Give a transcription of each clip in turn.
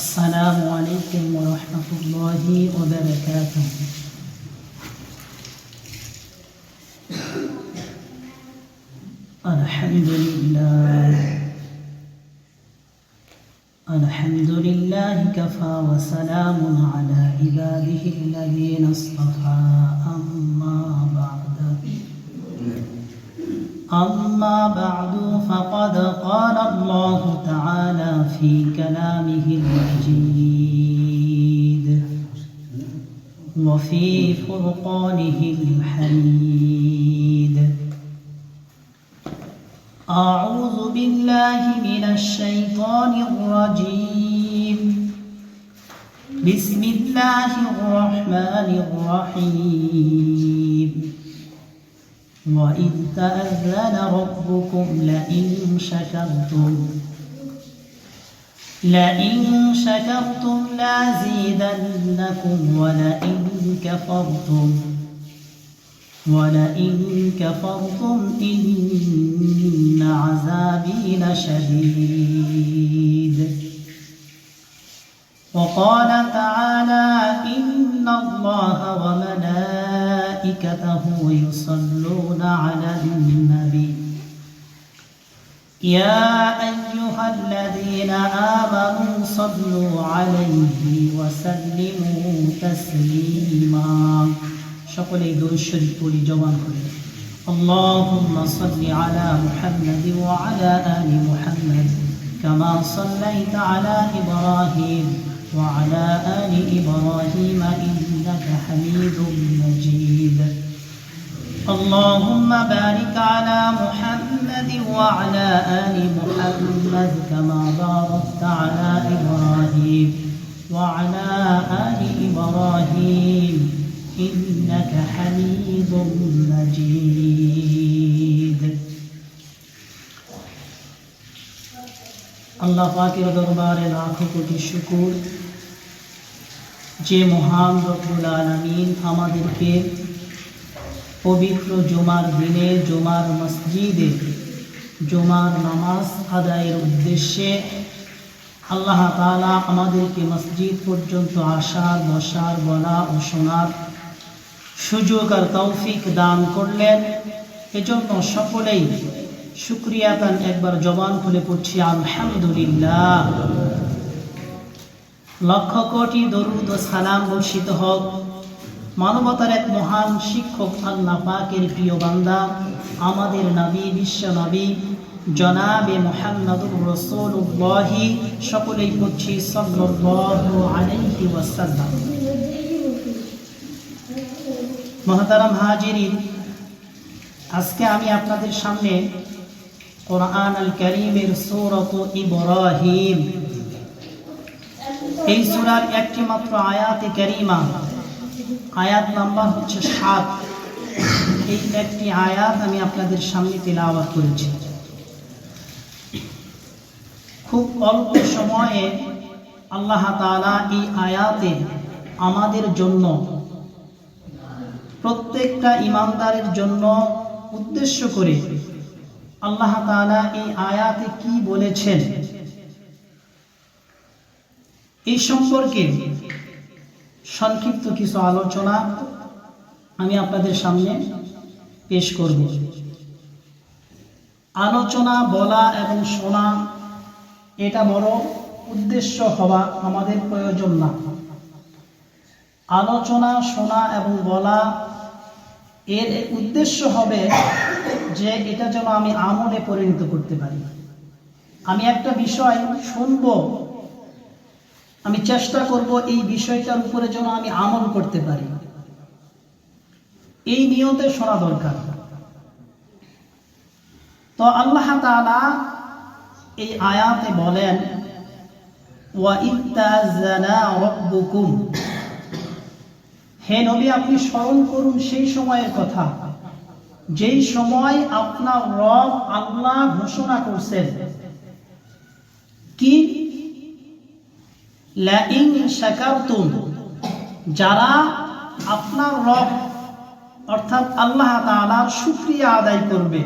السلام عليكم ورحمة الله وبركاته. الحمد لله. الحمد لله كفى وسلام على عباده الذين اصطفى. أما بعد. أما بعد. كلامه المجيد. وفي فرقانه الحميد. أعوذ بالله من الشيطان الرجيم. بسم الله الرحمن الرحيم. وإذ تأذن ربكم لئن شكرتم لئن شكرتم لازيدنكم ولئن كفرتم ولئن كفرتم إن عذابي لشديد. وقال تعالى إن الله وملائكته يصلون على النبي. يا أيها الذين آمنوا صلوا عليه وسلموا تسليما সকলেই দরুদ শরীফ পড়ি জবান করে اللهم صل على محمد وعلى آل محمد كما صليت على إبراهيم وعلى آل إبراهيم إنك حميد مجيد اللهم بارك على محمد وعلى آل محمد كما باركت على إبراهيم وعلى آل إبراهيم إنك حميد مجيد আল্লাহ পাকের দরবারে লাখো কোটি শুকুর যে মহান রব্বুল আলামিন আমাদেরকে পবিত্র জুমার দিনে, জমার মসজিদে, জুমার নামাজ আদায়ের উদ্দেশ্যে আল্লাহ তাআলা আমাদেরকে মসজিদ পর্যন্ত আসার, বসার, বলা ও শোনার সুযোগ আর তৌফিক দান করলেন। এজন্য সকলেই শুক্রিয়া তান একবার জবান খুলে পড়ছি, আলহামদুলিল্লাহ। লক্ষ কোটি দরুদ ও সালাম বর্ষিত হোক। মানবতার এক মহান শিক্ষক আল্লাহ পাকের প্রিয় বান্দা, আমাদের নবী, বিশ্ব নবী, জনাবে মোহাম্মদুর রসুল্লাহি সকলেই পড়ছি সাল্লাল্লাহু আলাইহি ওয়াসাল্লাম। মহতারাম হাজিরিন, আজকে আমি আপনাদের সামনে কোরআন আল করিমের সৌরত ইব্রাহিম। এই সুরার একটি মাত্র আয়াতে করিমা আয়াত নাম্বার হচ্ছে সাত। এই একটি আয়াত আমি আপনাদের সামনে তেলাওয়াত করেছি। খুব অল্প সময়ে আল্লাহ তাআলা এই আয়াতে আমাদের জন্য, প্রত্যেকটা ইমানদারের জন্য উদ্দেশ্য করে আল্লাহ তাআলা এই আয়াতে কি বলেছেন, এই সম্পর্কে সংক্ষিপ্ত কিছু আলোচনা আমি আপনাদের সামনে পেশ করব। আলোচনা, বলা এবং শোনা, এটা বড় উদ্দেশ্য হওয়া আমাদের প্রয়োজন না। আলোচনা, শোনা এবং বলা এর উদ্দেশ্য হবে যে এটা যেন আমি আমলে পরিণত করতে পারি। আমি একটা বিষয় শুনব আমি চেষ্টা করব এই বিষয়টার উপরে যেন আমি আমল করতে পারি। এই নিয়তে শোনা দরকার। তো আল্লাহ এই আয়াতে বলেন হে নবী, আপনি স্মরণ করুন সেই সময়ের কথা, যেই সময় আপনার রব আল্লাহ ঘোষণা করছেন। কি শাকারতুম, যারা আপনার রব, অর্থাৎ আল্লাহ তাআলার শুকরিয়া আদায় করবে।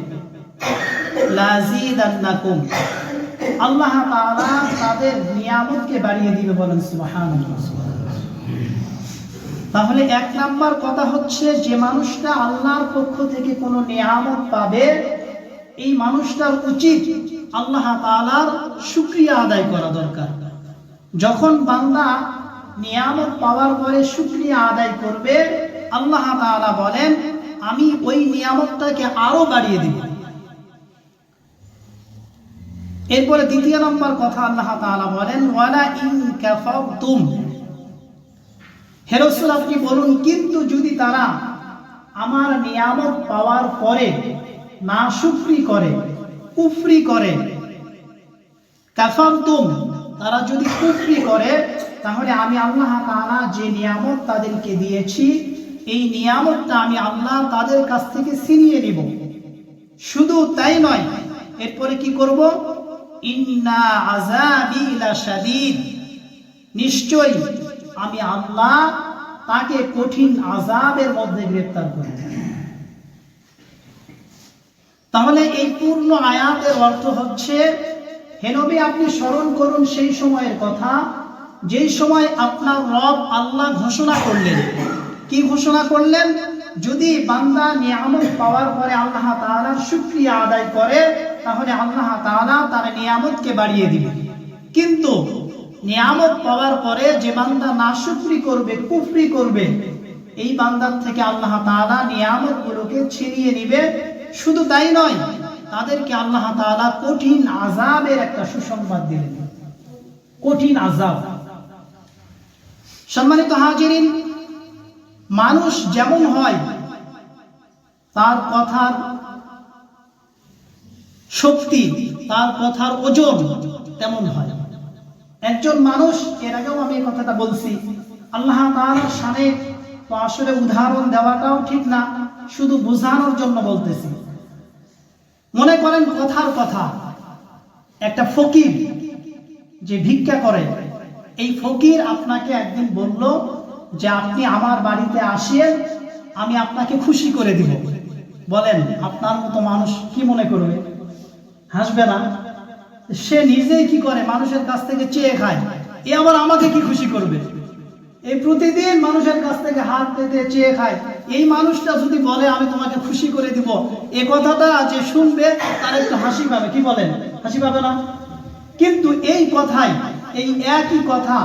আল্লাহ তাআলা তাদের নিয়ামতকে বাড়িয়ে দিবে বলেন সুবহানাল্লাহ। তাহলে এক নাম্বার কথা হচ্ছে, যে মানুষটা আল্লাহর পক্ষ থেকে কোনো নিয়ামত পাবে, এই মানুষটার উচিত আল্লাহ তাআলার শুকরিয়া আদায় করা দরকার। যখন বান্দা নিয়ামত পাওয়ার পরে শুকরিয়া আদায় করবে, আল্লাহ বলেন, আমি ওই নিয়ামতটাকে আরও বাড়িয়ে দিব। এরপরে দ্বিতীয় নম্বর কথা আল্লাহ বলেন, ওয়ালা ইন কাফারতুম। হে রাসূল, আপনি বলুন, কিন্তু যদি তারা আমার নিয়ামত পাওয়ার পরে না শুকরি করে, কুফরি করে, কাফারতুম তারা যদি কুফরি করে, তাহলে আমি আল্লাহ তাআলা যে নিয়ামত তাদেরকে দিয়েছি, এই নিয়ামতটা আমি আল্লাহ তাদের কাছ থেকে ছিনিয়ে নিব। শুধু তাই নয়, এরপরে কি করব? ইন্না আযাবি লাশাদীদ। নিশ্চয়ই আমি আল্লাহ তাকে কঠিন আযাবের মধ্যে গ্রেফতার করব। তাহলে এই পূর্ণ আয়াতের অর্থ হচ্ছে হেনবি আপনি স্মরণ করুন সেই সময়ের কথা, যেই সময় আপনার রব আল্লাহ ঘোষণা করলেন। কি ঘোষণা করলেন? যদি বান্দা নিয়ামত পাওয়ার পরে আল্লাহ তাআলার শুকরিয়া আদায় করে, তাহলে আল্লাহ তাআলা তার নিয়ামতকে বাড়িয়ে দিবে। কিন্তু নিয়ামত পাওয়ার পরে যে বান্দা না নাশুকরি করবে, কুফরি করবে, এই বান্দার থেকে আল্লাহ তাআলা নিয়ামত গুলোকে ছিনিয়ে নিবে। শুধু তাই নয় তাদেরকে আল্লাহ তাআলা কঠিন আযাবের একটা সুসংবাদ দিলেন। কঠিন আযাব। সম্মানিত হাজিরিন, মানুষ যেমন হয়, তার কথার শক্তি, তার কথার ওজন তেমন হয়। একজন মানুষ, এর আগেও আমি কথাটা বলছি, আল্লাহ তাআলার শানে তো আসলে উদাহরণ দেওয়াটাও ঠিক না, শুধু বোঝানোর জন্য বলতেছি। মনে করেন কথার কথা। একটা ফকির যে ভিক্ষা করে, এই ফকির আপনাকে একদিন বলল যে আপনি আমার বাড়িতে আসিয়ে আমি আপনাকে খুশি করে দিব। বলেন, আপনার মতো মানুষ কি মনে করবে? হাসবে না। সে নিজেই কি করে? মানুষের কাছ থেকে চেয়ে খায়। এ আবার আমাকে কি খুশি করবে? এই প্রতিদিন মানুষের কাছ থেকে হাত পেতে চেয়ে খায়। এই মানুষটা যদি বলে, আমি তোমাকে খুশি করে দিব। এ কথাটা যে শুনবে, তার একটু হাসি পাবে। কি বলেন? হাসি পাবে না? কিন্তু এই কথাই, এই একই কথা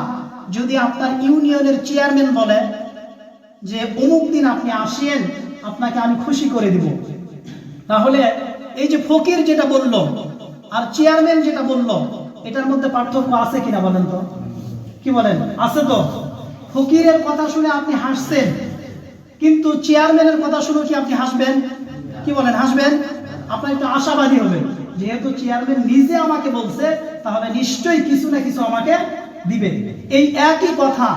যদি আপনার ইউনিয়নের চেয়ারম্যান বলে যে, অমুক দিন আপনি আসেন, আপনাকে আমি খুশি করে দিব। তাহলে এই যে ফকির যেটা বলল আর চেয়ারম্যান যেটা বলল, এটার মধ্যে পার্থক্য আছে কিনা বলেন তো? কি বলেন? আছে তো? ফকিরের কথা শুনে আপনি হাসছেন। কিন্তু চেয়ারম্যানের কথা শুনে কি আপনি হাসবেন? কি বলেন, হাসবেন? আপনার একটু আশাবাদী হবে। যেহেতু চেয়ারম্যান নিজে আমাকে বলছে, তাহলে নিশ্চয়ই কিছু না কিছু আমাকে দিবে। এই একই কথা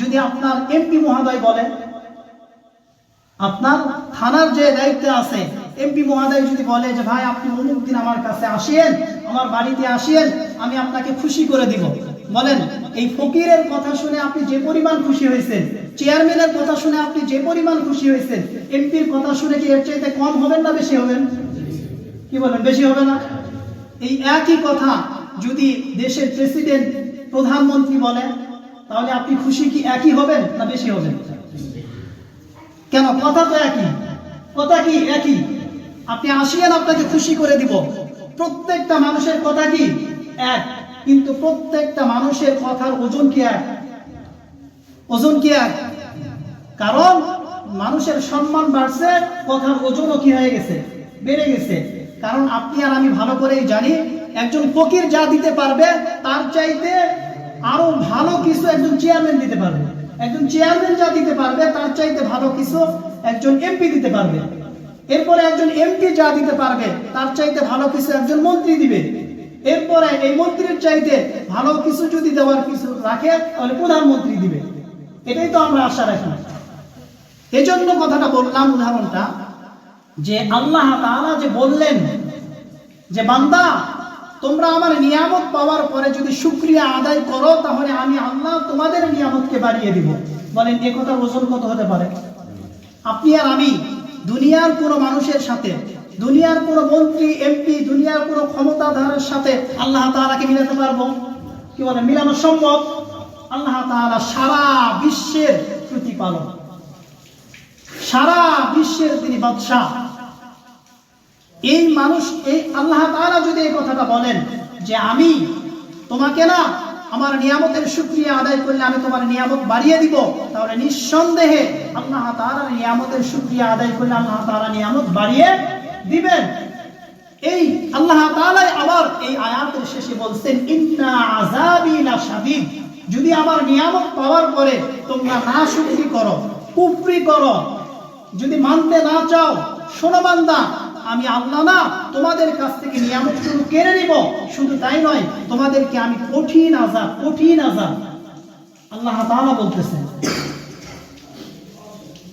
যদি আপনার এমপি মহোদয় বলে আপনার থানার যে দায়িত্বে আছে এমপি মহোদয় যদি বলে যে, ভাই, আপনি অমুক দিন আমার কাছে আসেন, আমার বাড়িতে আসেন, আমি আপনাকে খুশি করে দিব। বলেন, এই ফকিরের কথা শুনে আপনি যে পরিমাণ খুশি হয়েছেন, চেয়ারম্যানের কথা শুনে আপনি যে পরিমাণ খুশি হয়েছেন এমপির কথা শুনে কি এর চাইতে কম হবেন না বেশি হবেন? কি বলেন বেশি হবে না? এই একই কথা যদি দেশের প্রেসিডেন্ট, প্রধানমন্ত্রী বলেন, তাহলে আপনি খুশি কি একই হবেন না বেশি হবেন? কেন? কথা তো একই। কথা কি একই? আপনি আসিয়েন আপনাকে খুশি করে দিব। প্রত্যেকটা মানুষের কথা কি? এক। কিন্তু প্রত্যেকটা মানুষের কথার ওজন কি এক? ওজন কি এক? কারণ মানুষের সম্মান বাড়ছে, কথার ওজনও কি হয়ে গেছে? বেড়ে গেছে। কারণ আপনি আর আমি ভালো করেই জানি, একজন ফকির যা দিতে পারবে, তার চাইতে আরও ভালো কিছু একজন চেয়ারম্যান দিতে পারবে। একজন চেয়ারম্যান যা দিতে পারবে, তার চাইতে ভালো কিছু একজন এমপি দিতে পারবে। এরপরে একজন এমপি যা দিতে পারবে, তার চাইতে ভালো কিছু একজন মন্ত্রী দিবে। এরপরে এই মন্ত্রীর চাইতে ভালো কিছু যদি দেওয়ার কিছু রাখে, তাহলে প্রধানমন্ত্রী দিবে। এটাই তো আমরা আশা রাখি। এজন্য কথাটা বললাম উদাহরণটা, যে আল্লাহ তাআলা যে বললেন যে, বান্দা, তোমরা আমার নিয়ামত পাওয়ার পরে যদি শুক্রিয়া আদায় করো, তাহলে আমি আল্লাহ তোমাদের নিয়ামতকে বাড়িয়ে দিব। বলেন, এ কথার ওজন কত হতে পারে? আপনি আর আমি দুনিয়ার কোনো মানুষের সাথে, দুনিয়ার কোনো মন্ত্রী, এমপি, দুনিয়ার কোনো ক্ষমতাধারের সাথে আল্লাহ তাআলাকে মিলাতে পারব? কি বলে? মিলানো সম্ভব? আল্লাহ তাআলা সারা বিশ্বের প্রতিপালক। সারা বিশ্বের তিনি বাদশাহ। এই মানুষ, এই আল্লাহ তাআলা যদি এই কথাটা বলেন যে আমি তোমাকে না আমার নিয়ামতের শুকরিয়া আদায় করলে আমি তোমার নিয়ামত বাড়িয়ে দিব। তাহলে নিঃসন্দেহে আল্লাহ তাআলার নিয়ামতের শুকরিয়া আদায় করলে আল্লাহ তাআলা নিয়ামত বাড়িয়ে দিবেন। এই আল্লাহ তাআলাই আবার এই আয়াতের শেষে বলছেন, ইন্না আযাবি লাশাদীদ। যদি আমার নিয়ামত পাওয়ার পরে তোমরা না শুকরি করো, কুফরি করো, যদি মানতে না চাও, শোনো বান্দা আমি আল্লাহ না, তোমাদের কাছ থেকে নিয়ামত শুরু কেড়ে নিব। শুধু তাই নয়, তোমাদেরকে আমি কঠিন আজাব কঠিন আজাব। আল্লাহ তাআলা বলতেছেন,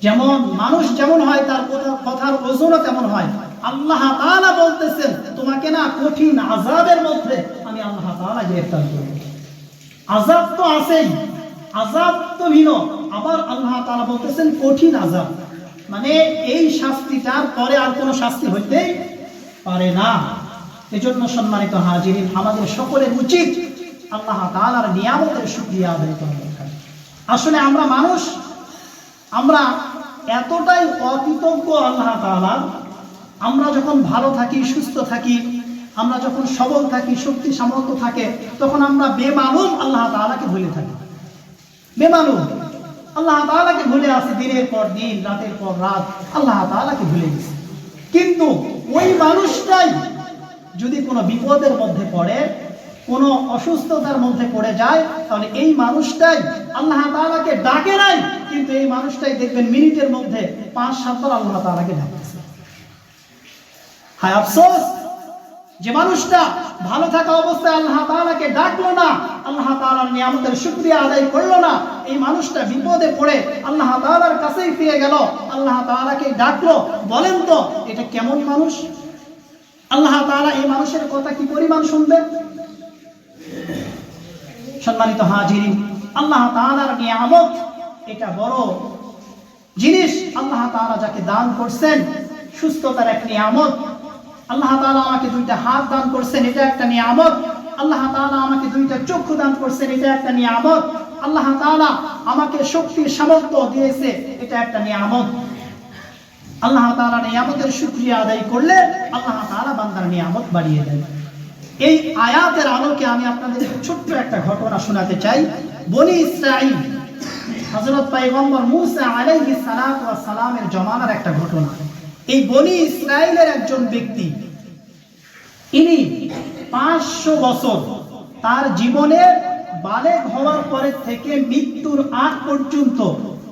যেমন মানুষ যেমন হয়, তার কথার ওজনও তেমন হয়। আল্লাহ তাআলা বলতেছেন, তোমাকে না কঠিন আজাবের মধ্যে আমি আল্লাহ তাআলা গ্রেফতার করব। আজাব তো আছেই, আজাব তো ভিন্ন। আবার আল্লাহ তাআলা বলতেছেন, কঠিন আজাব। মানে এই শাস্তিটার পরে আর কোনো শাস্তি হইতে পারে না। এজন্য সম্মানিত হাজিরিন, আমাদের সকলের উচিত আল্লাহ তাআলার নিয়ামতের শুকরিয়া আদায় করা দরকার। আসলে আমরা মানুষ, আমরা এতটাই অকৃতজ্ঞ আল্লাহ তাআলা, আমরা যখন ভালো থাকি, সুস্থ থাকি, আমরা যখন সবল থাকি, শক্তি সামর্থ্য থাকে, তখন আমরা বেমালুম আল্লাহ তাআলাকে ভুলে থাকি। বেমালুম। আল্লাহ তাআলাকে ভুলে আসি দিনের পর দিন, রাতের পর রাত। আল্লাহ তাআলাকে ভুলে গেছি। কিন্তু ওই মানুষটাই যদি কোনো বিপদের মধ্যে পড়ে, কোনো অসুস্থতার মধ্যে পড়ে যায়, তাহলে এই মানুষটাই আল্লাহ তাআলাকে ডাকে নাই, কিন্তু এই মানুষটাই দেখবেন মিনিটের মধ্যে পাঁচ সাতবার আল্লাহ তাআলাকে ডাকতেছে। হায় আফসোস! যে মানুষটা ভালো থাকা অবস্থায় আল্লাহ তাআলাকে ডাকলো না, আল্লাহ তাআলার নিয়ামতের শুকরিয়া আদায় করল না, এই মানুষটা বিপদে পড়ে আল্লাহ তাআলার কাছেই ফিরে গেল, আল্লাহ তাআলাকে ডাকলো, বলেন তো, এটা কেমন মানুষ? আল্লাহ তাআলা এই মানুষের কথা কি পরিমাণ শুনবে সম্মানিত হাজিরিন, আল্লাহ তাআলার নিয়ামত এটা বড় জিনিস, আল্লাহ তাআলা যাকে দান করছেন, সুস্থতার এক নিয়ামত। আল্লাহ তাআলা আমাকে দুইটা হাত দান করছেন এটা একটা নিয়ামত। আল্লাহ তাআলা আমাকে দুইটা চক্ষু দান করছেন এটা একটা নিয়ামত। আল্লাহ তাআলা আমাকে শক্তির সামর্থ্য দিয়েছে, এটা একটা নিয়ামত। আল্লাহ তাআলা নিয়ামতের শুকরিয়া আদায় করলে আল্লাহ তাআলা বান্দার নিয়ামত বাড়িয়ে দেন। এই আয়াতের আলোকে আমি আপনাদের ছোট্ট একটা ঘটনা শোনাতে চাই। বনি ইসরাইল হযরত পয়গম্বর মুসা আলাইহিস সালাতু ওয়াস সালামের জমানার একটা ঘটনা। এই বনি ইসরাইলের একজন ব্যক্তি। ইনি পাঁচশো বছর তার জীবনের বালেক হওয়ার পরে থেকে মৃত্যুর আগ পর্যন্ত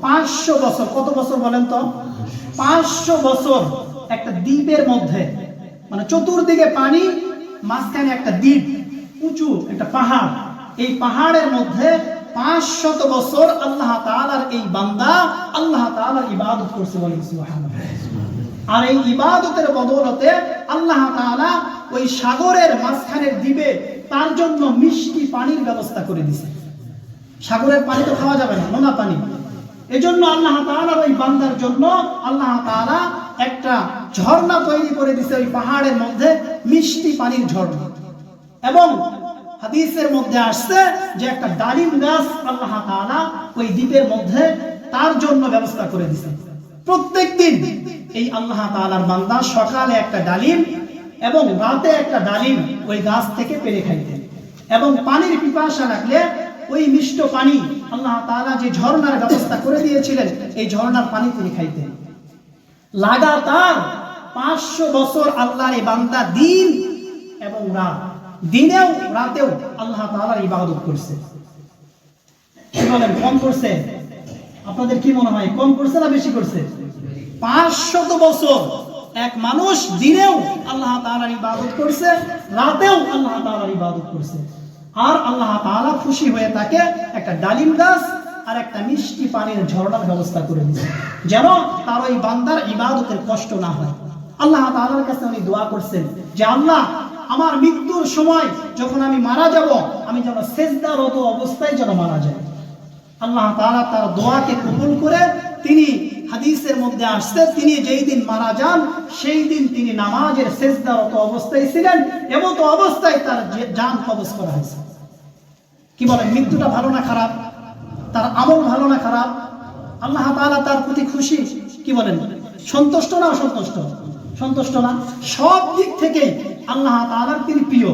পাঁচশো বছর, কত বছর বলেন তো? পাঁচশো বছর একটা দ্বীপের মধ্যে মানে চতুর্দিকে পানি, মাঝখানে একটা দ্বীপ, উঁচু একটা পাহাড়। এই পাহাড়ের মধ্যে পাঁচশত বছর আল্লাহ তাআলার এই বান্দা আল্লাহ তাআলার ইবাদত করছে সুবহানাল্লাহ। আর এই ইবাদতের বদৌলতে আল্লাহ ওই সাগরের মাঝখানের দ্বীপে তার জন্য মিষ্টি পানির ব্যবস্থা করে দিছে সাগরের পানি তো খাওয়া যাবে না, নোনা পানি। এজন্য আল্লাহ তাআলা ওই বান্দার জন্য আল্লাহ তাআলা একটা ঝর্ণা তৈরি করে দিছে ওই পাহাড়ের মধ্যে মিষ্টি পানির ঝর্ণা। এবং হাদিসের মধ্যে আসছে যে একটা ডালিম গাছ আল্লাহ তাআলা ওই দ্বীপের মধ্যে তার জন্য ব্যবস্থা করে দিছে প্রত্যেক দিন এই আল্লাহ তাআলার বান্দা সকালে একটা ডালিম এবং রাতে একটা ডালিম ওই গাছ থেকে পেরে খাইতেন। এবং পানির পিপাসা লাগলে ওই মিষ্ট পানি আল্লাহ তাআলা যে ঝর্ণার ব্যবস্থা করে দিয়েছিলেন, এই ঝর্ণার পানি তিনি খাইতেন। লাগাতার পাঁচশো বছর আল্লাহর এই বান্দা দিন এবং রাত, দিনেও রাতেও আল্লাহ তাআলার ইবাদত করছে। কি বলেন, কম করছে? আপনাদের কি মনে হয়, কম করছে না বেশি করছে? পাঁচশত বছর এক মানুষ দিনেও আল্লাহ তাআলার ইবাদত করছে, রাতেও আল্লাহ তাআলার ইবাদত করছে। আর আল্লাহ তাআলা খুশি হয়ে তাকে একটা ডালিম গাছ আর একটা মিষ্টি পানির ঝর্ণার ব্যবস্থা করে দিয়েছে, যেন তার ওই বান্দার ইবাদতের কষ্ট না হয়। আল্লাহ তাআলার কাছে উনি দোয়া করছেন যে, আল্লাহ, আমার মৃত্যুর সময় যখন আমি মারা যাব, আমি যেন সেজদারত অবস্থায় যেন মারা যায় আল্লাহ তাআলা তার দোয়াকে কবুল করে তিনি হাদিসের মধ্যে আসছে, তিনি যেই দিন মারা যান, সেই দিন তিনি নামাজের শেষদারত অবস্থায় ছিলেন এবং তো অবস্থায় তার যান কবজ করা হয়েছে। কি বলেন, মৃত্যুটা ভালো না খারাপ? তার আমল ভালো না খারাপ? আল্লাহ তাআলা তার প্রতি খুশি? কি বলেন, সন্তুষ্ট না অসন্তুষ্ট? সন্তুষ্ট না। সব দিক থেকেই আল্লাহ তাআলার তিনি প্রিয়।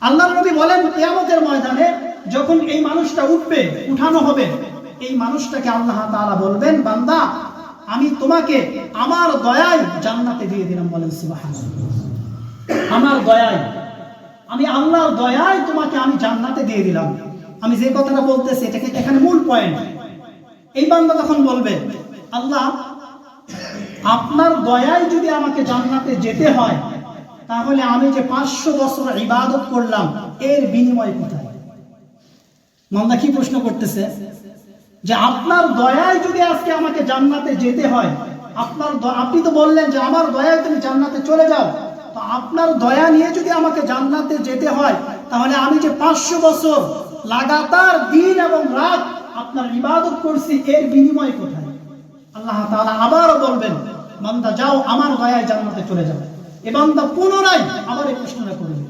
আল্লাহ নবী বলেন, কিয়ামতের ময়দানে যখন এই মানুষটা উঠবে, উঠানো হবে, এই মানুষটাকে আল্লাহ তাআলা বলবেন, বান্দা, আমি তোমাকে আমার দয়ায় জান্নাতে দিয়ে দিলাম বলেন সুবহানাল্লাহ। আমার দয়ায়। আমি আল্লাহর দয়ায় তোমাকে আমি জান্নাতে দিয়ে দিলাম। আমি যে কথাটা বলতেছি, এটাকে এখানে মূল পয়েন্ট এই বান্দা তখন বলবে, আল্লাহ, আপনার দয়ায় যদি আমাকে জান্নাতে যেতে হয়, তাহলে আমি যে পাঁচশো বছর ইবাদত করলাম, এর বিনিময় কোথায়? মান্দা কি প্রশ্ন করতেছে? যে আপনার দয়ায় যদি আজকে আমাকে জান্নাতে যেতে হয়, আপনার আপনি তো বললেন যে আমার দয়ায় তুমি জান্নাতে চলে যাও। তো আপনার দয়া নিয়ে যদি আমাকে জান্নাতে যেতে হয়, তাহলে আমি যে পাঁচশো বছর লাগাতার দিন এবং রাত আপনার ইবাদত করছি, এর বিনিময় কোথায়? আল্লাহ তাআলা আবারও বলবেন, বান্দা, যাও, আমার দয়ায় জান্নাতে চলে যাও। এ বান্দা পুনরায় আবার এই প্রশ্নটা করবে।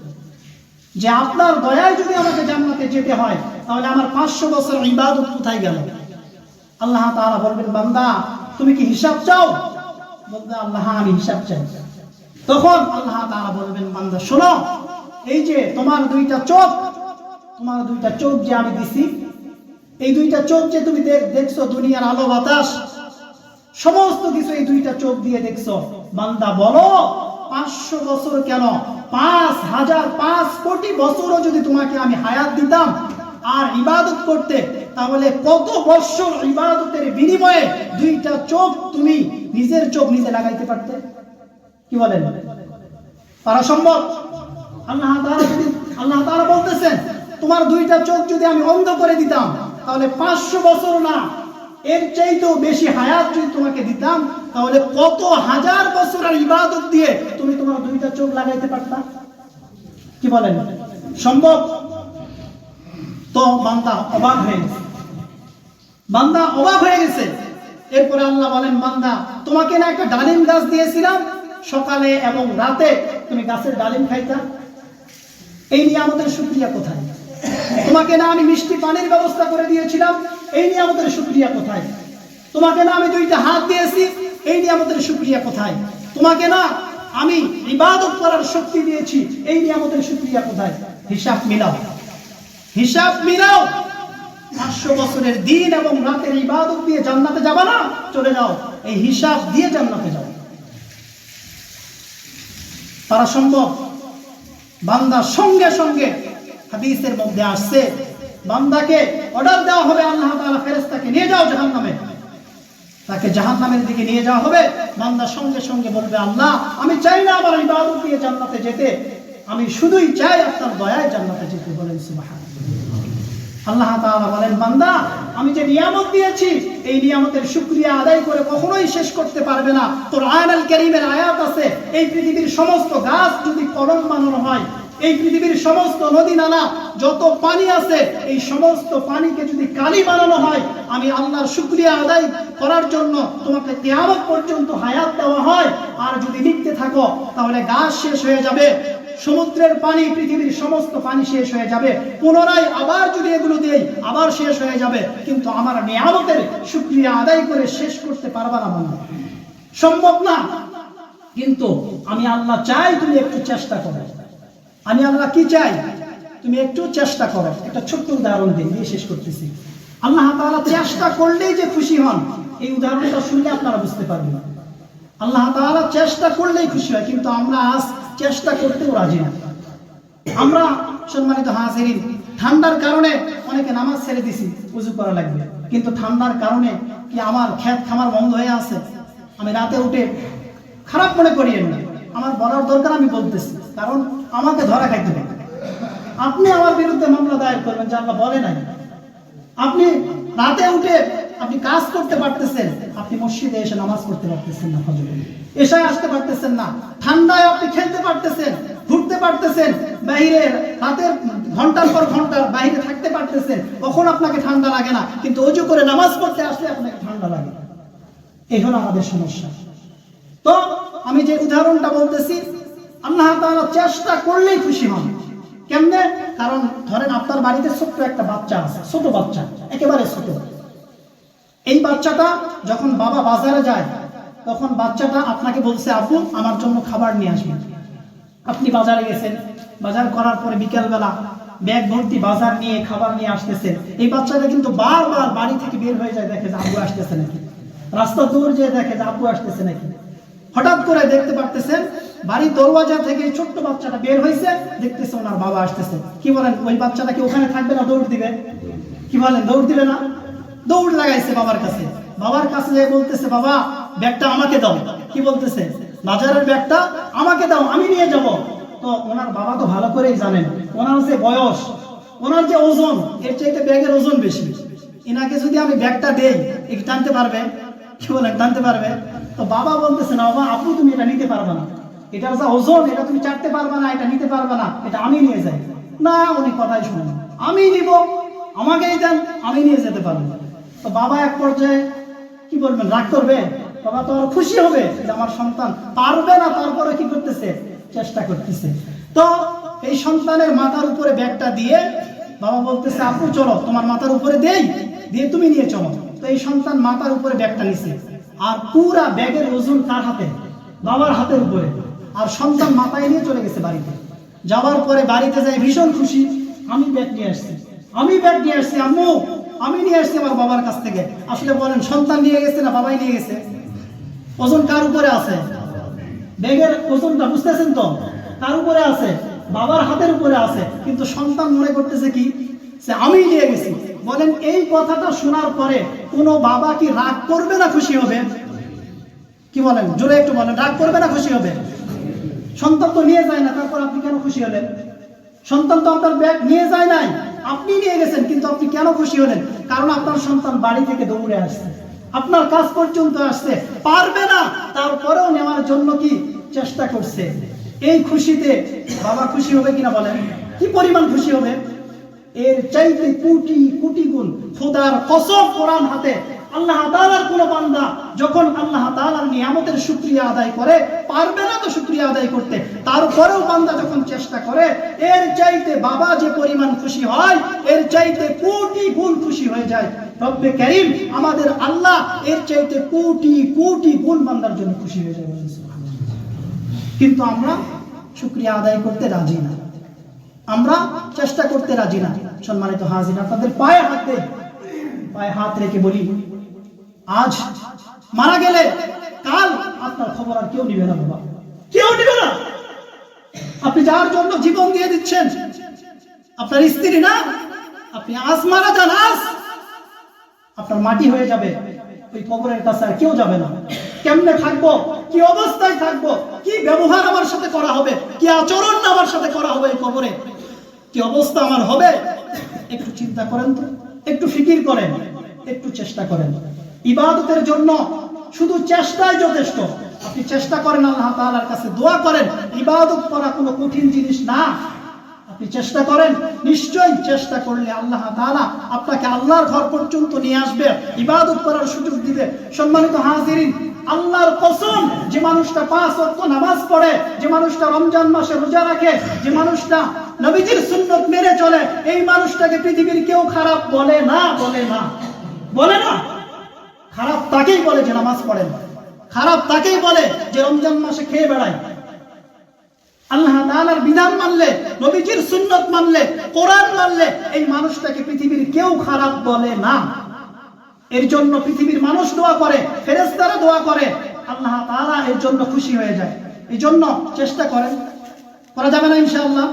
যে আপনার দয়ায় যদি আমাকে জান্নাতে যেতে হয়, তাহলে আমার পাঁচশো বছর ইবাদত কোথায় গেল? আল্লাহ তাআলা বলবেন, বান্দা, তুমি কি হিসাব চাও? বলবে, আল্লাহ, আমি হিসাব চাই। তখন আল্লাহ তাআলা বলবেন, বান্দা, শোনো, এই যে তোমার দুইটা চোখ, তোমার দুইটা চোখ যে আমি দিছি, এই দুইটা চোখ যে তুমি দেখ- দেখছ, দুনিয়ার আলো বাতাস, সমস্ত কিছু এই দুইটা চোখ দিয়ে দেখছ। বান্দা, বলো পাঁচশো বছর কেন? পাঁচ হাজার পাঁচ কোটি বছরও যদি তোমাকে আমি হায়াত দিতাম আর ইবাদত করতে, তাহলে কত বছর ইবাদতের বিনিময়ে দুইটা চোখ তুমি নিজের চোখ নিজে লাগাইতে পারতে? কি বলেন? পারা সম্ভব? আল্লাহ যদি, আল্লাহ তাআলা বলতেছেন, তোমার দুইটা চোখ যদি আমি অন্ধ করে দিতাম, তাহলে পাঁচশো বছর না এর চাইতেও বেশি হায়াত যদি তোমাকে দিতাম, তাহলে কত হাজার বছরের ইবাদত দিয়ে তুমি তোমার দুইটা চোখ লাগাইতে পারতা? কি বলেন? সম্ভব? তো বান্দা অবাক হয়ে গেছে। বান্দা অবাক হয়ে গেছে। এরপরে আল্লাহ বলেন, বান্দা, তোমাকে না একটা ডালিম গাছ দিয়েছিলাম, সকালে এবং রাতে তুমি গাছের ডালিম খাইতা? এই নিয়ে আমাদের সুক্রিয়া কোথায়? তোমাকে না আমি মিষ্টি পানির ব্যবস্থা করে দিয়েছিলাম, এই নিয়ে আমাদের সুক্রিয়া কোথায়? তোমাকে না আমি দুইটা হাত দিয়েছি, এই নিয়ে আমাদের সুক্রিয়া কোথায়? তোমাকে না আমি ইবাদত করার শক্তি দিয়েছি, এই নিয়ে আমাদের সুক্রিয়া কোথায়? হিসাব মিলাও। হিসাব মিলাও। পাঁচশো বছরের দিন এবং রাতের ইবাদত দিয়ে জান্নাতে যাবা না, চলে যাও। এই হিসাব দিয়ে জান্নাতে যাও। তারা সম্ভব। বান্দা সঙ্গে সঙ্গে হাদিসের মধ্যে আসছে, বান্দাকে অর্ডার দেওয়া হবে আল্লাহ তাআলা ফেরেশতাকে, নিয়ে যাও জাহান্নামে। তাকে জাহান্নামের দিকে নিয়ে যাওয়া হবে, বান্দা সঙ্গে সঙ্গে বলবে, আল্লাহ, আমি চাই না আমার ইবাদত দিয়ে জান্নাতে যেতে। আমি শুধুই চাই আপনার দয়ায় জান্নাতে যেতে বলেন, সুবহানাল্লাহ। আল্লাহ তাআলা বলেন, বান্দা, আমি যে নিয়ামত দিয়েছি, এই নিয়ামতের শুকরিয়া আদায় করে কখনোই শেষ করতে পারবে না। তোর আয়াল কারীমের আয়াত আছে, এই পৃথিবীর সমস্ত গাছ যদি কলম বানানো হয় এই পৃথিবীর সমস্ত নদী নালা, যত পানি আছে, এই সমস্ত পানিকে যদি কালি বানানো হয়, আমি আল্লাহর শুকরিয়া আদায় করার জন্য তোমাকে কিয়ামত পর্যন্ত হায়াত দেওয়া হয়। আর যদি লিখতে থাকো, তাহলে গাছ শেষ হয়ে যাবে, সমুদ্রের পানি, পৃথিবীর সমস্ত পানি শেষ হয়ে যাবে। পুনরায় আবার যদি এগুলো দেই, আবার শেষ হয়ে যাবে। কিন্তু আমার নিয়ামতের শুক্রিয়া আদায় করে শেষ করতে পারবা না বান্দা সম্ভব না। কিন্তু আমি আল্লাহ চাই তুমি একটু চেষ্টা করো। আমি আল্লাহ কি চাই? তুমি একটু চেষ্টা করো। একটা ছোট্ট উদাহরণ দিন দিয়ে শেষ করতেছি। আল্লাহ তাআলা চেষ্টা করলেই যে খুশি হন, এই উদাহরণটা শুনলে আপনারা বুঝতে পারবেন। আল্লাহ তাআলা চেষ্টা করলেই খুশি হয়, কিন্তু আমরা আজ চেষ্টা করতেও রাজি না। আমরা সম্মানিত হাজিরিন, ঠান্ডার কারণে অনেকে নামাজ ছেড়ে দিছি, উজু করা লাগবে। কিন্তু ঠান্ডার কারণে কি আমার খেত খামার বন্ধ হয়ে আছে? আমি রাতে উঠে খারাপ মনে করি না। আমার বলার দরকার আমি বলতেছি। কারণ আমাকে ধরা খাইতে হবে আপনি আমার বিরুদ্ধে মামলা দায়ের করবেন, যে আল্লাহ বলে নাই। আপনি রাতে উঠে আপনি কাজ করতে পারতেছেন, আপনি মসজিদে এসে নামাজ পড়তে পারতেছেন না ফজরে। এসায় আসতে পারতেছেন না, ঠান্ডায় আপনি খেলতে পারতেছেন, ঘুরতে পারতেছেন বাইরে রাতের ঘণ্টার পর ঘণ্টা বাইরে থাকতে পারতেছেন তখন আপনাকে ঠান্ডা লাগে না, কিন্তু অজু করে নামাজ পড়তে আসলে আপনাকে ঠান্ডা লাগে। এই হলো আমাদের সমস্যা। তো আমি যে উদাহরণটা বলতেছি আল্লাহ তাআলা চেষ্টা করলেই খুশি হন। কেমনে? কারণ ধরেন আপনার বাড়িতে ছোট্ট একটা বাচ্চা আছে, ছোট বাচ্চা, একেবারে ছোট। এই বাচ্চাটা যখন বাবা বাজারে যায়, তখন বাচ্চাটা আপনাকে বলছে আব্বু আমার জন্য খাবার নিয়ে আসবেন আপনি বাজারে গেছেন, বাজার করার পরে বিকেলবেলা ব্যাগ ভর্তি বাজার নিয়ে খাবার নিয়ে আসতেছেন। এই বাচ্চাটা কিন্তু বারবার বাড়ি থেকে বের হয়ে যায়, দেখে যে আব্বু আসতেছে নাকি। রাস্তা দূর যেয়ে দেখে যে আব্বু আসতেছে নাকি। হঠাৎ করে দেখতে পারতেছেন বাড়ির দরওয়াজা থেকে ছোট্ট বাচ্চাটা বের হয়েছে দেখতেছে ওনার বাবা আসতেছে। কি বলেন, ওই বাচ্চাটা কি ওখানে থাকবে না দৌড় দিবে? কি বলেন, দৌড় দিবে না? দৌড় লাগাইছে বাবার কাছে। বাবার কাছে যেয়ে বলতেছে, বাবা, ব্যাগটা আমাকে দাও। কি বলতেছে? বাজারের ব্যাগটা আমাকে দাও, আমি নিয়ে যাব। তো ওনার বাবা তো ভালো করেই জানেন, ওনার যে বয়স, ওনার যে ওজন, এর চাইতে ব্যাগের ওজন বেশি। এনাকে যদি আমি ব্যাগটা দেই, একটু টানতে পারবে? কি বলেন, টানতে পারবে? তো বাবা বলতেছে, না, বাবা, আপু, তুমি এটা নিতে পারবে না। এটার যা ওজন, এটা তুমি চাটতে পারবে না, এটা নিতে পারবে না, এটা আমি নিয়ে যাই। না, উনি কথাই শুনেন। আমি নিব, আমাকেই দেন, আমি নিয়ে যেতে পারব। তো বাবা এক পর্যায়ে কি বলবেন, রাগ করবে? বাবা তো খুশি হবে যে আমার সন্তান পারবে না, তারপরে কি করতেছে? চেষ্টা করতেছে। তো এই সন্তানের মাথার উপরে ব্যাগটা দিয়ে বাবা বলতেছে, আপু, চলো, তোমার মাথার উপরে দেই, দিয়ে তুমি নিয়ে চলো। তো এই সন্তান মাথার উপরে ব্যাগটা নিছে। আর পুরা ব্যাগের ওজন কার হাতে? বাবার হাতের উপরে। আর সন্তান মাথায় নিয়ে চলে গেছে বাড়িতে। যাওয়ার পরে বাড়িতে যাই, ভীষণ খুশি। আমি ব্যাগ নিয়ে আসছি। আমি ব্যাগ নিয়ে আসছি, আম্মু, আমি নিয়ে আসছি আমার বাবার কাছ থেকে। আসলে বলেন, সন্তান নিয়ে গেছে না বাবাই নিয়ে গেছে? ওজন কার উপরে আছে? ব্যাগের ওজনটা বুঝতেছেন তো? কার উপরে আছে, বাবার হাতের উপরে আছে। কিন্তু সন্তান মনে করতেছে কি? যে আমি নিয়ে গেছি। বলেন, এই কথাটা শোনার পরে কোনো বাবা কি রাগ করবে না খুশি হবে? কি বলেন? জোরে একটু বলেন, রাগ করবে না খুশি হবে? সন্তান তো নিয়ে যায় না, তারপর আপনি কেন খুশি হলেন? সন্তান তো আপনার ব্যাগ নিয়ে যায় নাই। আপনি নিয়ে গেছেন, কিন্তু আপনি কেন খুশি হলেন? কারণ আপনার সন্তান বাড়ি থেকে দৌড়ে আসছে। আপনার কাজ পর্যন্ত আসছে। পারবে না, তারপরেও নেওয়ার জন্য কি চেষ্টা করছে? এই খুশিতে বাবা খুশি হবে কিনা বলেন? কি পরিমাণ খুশি হবে? এর চাইতে কোটি কোটি গুণ খোদার কসম কোরআন হাতে আল্লাহ তাআলার কোন বান্দা যখন আল্লাহ তাআলার নিয়ামতের শুকরিয়া আদায় করে, পারবে না তো শুকরিয়া আদায় করতে। তারপরেও বান্দা যখন চেষ্টা করে, এর চাইতে বাবা যে পরিমাণ খুশি হয়, এর চাইতে কোটি গুণ খুশি হয়ে যায়। রব্বে করিম, আমাদের আল্লাহ এর চাইতে কোটি কোটি গুণ বান্দার জন্য খুশি হয়ে যায়। কিন্তু আমরা শুকরিয়া আদায় করতে রাজি না। আমরা চেষ্টা করতে রাজি না। সম্মানিত হাজির, আপনাদের পায়ে হাতে, পায়ে হাত রেখে বলি আজ মারা গেলে কাল আপনার খবর আর কেউ নিবে না, বাবা। কেউ নিবে না। আপনি যার জন্য জীবন দিয়ে দিচ্ছেন, আপনার স্ত্রী না, আপনি আজ মারা যান, আজ আপনার মাটি হয়ে যাবে, ওই কবরের কাছে আর কেউ যাবে না। কেমনে থাকব? কি অবস্থায় থাকব? কি ব্যবহার আমার সাথে করা হবে? কি আচরণ আমার সাথে করা হবে এই কবরে? কি অবস্থা আমার হবে? একটু চিন্তা করেন তো, একটু ফিকির করেন, একটু চেষ্টা করেন। ইবাদতের জন্য শুধু চেষ্টাই যথেষ্ট। আপনি চেষ্টা করেন আল্লাহ তাআলার কাছে দোয়া করেন, ইবাদত করা কোনো কঠিন জিনিস না। আপনি চেষ্টা করেন, নিশ্চয়ই চেষ্টা করলে আল্লাহ তাআলা আপনাকে আল্লাহর ঘর পর্যন্ত নিয়ে আসবে, ইবাদত করার সুযোগ দিবে। সম্মানিত হাজিরিন, আল্লাহর কসম, যে মানুষটা পাঁচ ওয়াক্ত নামাজ পড়ে, যে মানুষটা রমজান মাসে রোজা রাখে, যে মানুষটা নবীজির সুন্নত মেনে চলে, এই মানুষটাকে পৃথিবীর কেউ খারাপ বলে না বলে না। বলে না। খারাপ তাকেই বলে যে নামাজ পড়ে না খারাপ তাকেই বলে যে রমজান মাসে খেয়ে বেড়ায়। আল্লাহ বিধান মানলে, নবীজির সুন্নত মানলে, কোরআন মানলে এই মানুষটাকে পৃথিবীর কেউ খারাপ বলে না। এর জন্য পৃথিবীর মানুষ দোয়া করে, ফেরেশতারা দোয়া করে, আল্লাহ তাআলা এর জন্য খুশি হয়ে যায়। এই জন্য চেষ্টা করেন। করা যাবে না ইনশাআল্লাহ।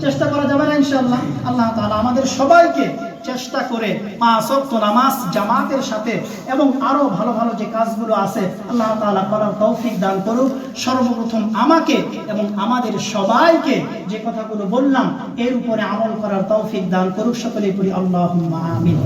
চেষ্টা করা যাবে না ইনশাআল্লাহ। আল্লাহ তাআলা আমাদের সবাইকে চেষ্টা করে পাঁচ অক্ত নামাজ জামাতের সাথে এবং আরও ভালো ভালো যে কাজগুলো আছে, আল্লাহ তালা করার তৌফিক দান করুক। সর্বপ্রথম আমাকে এবং আমাদের সবাইকে যে কথাগুলো বললাম, এর উপরে আমল করার তৌফিক দান করুক। সকলেই করি আল্লাহ আমিন।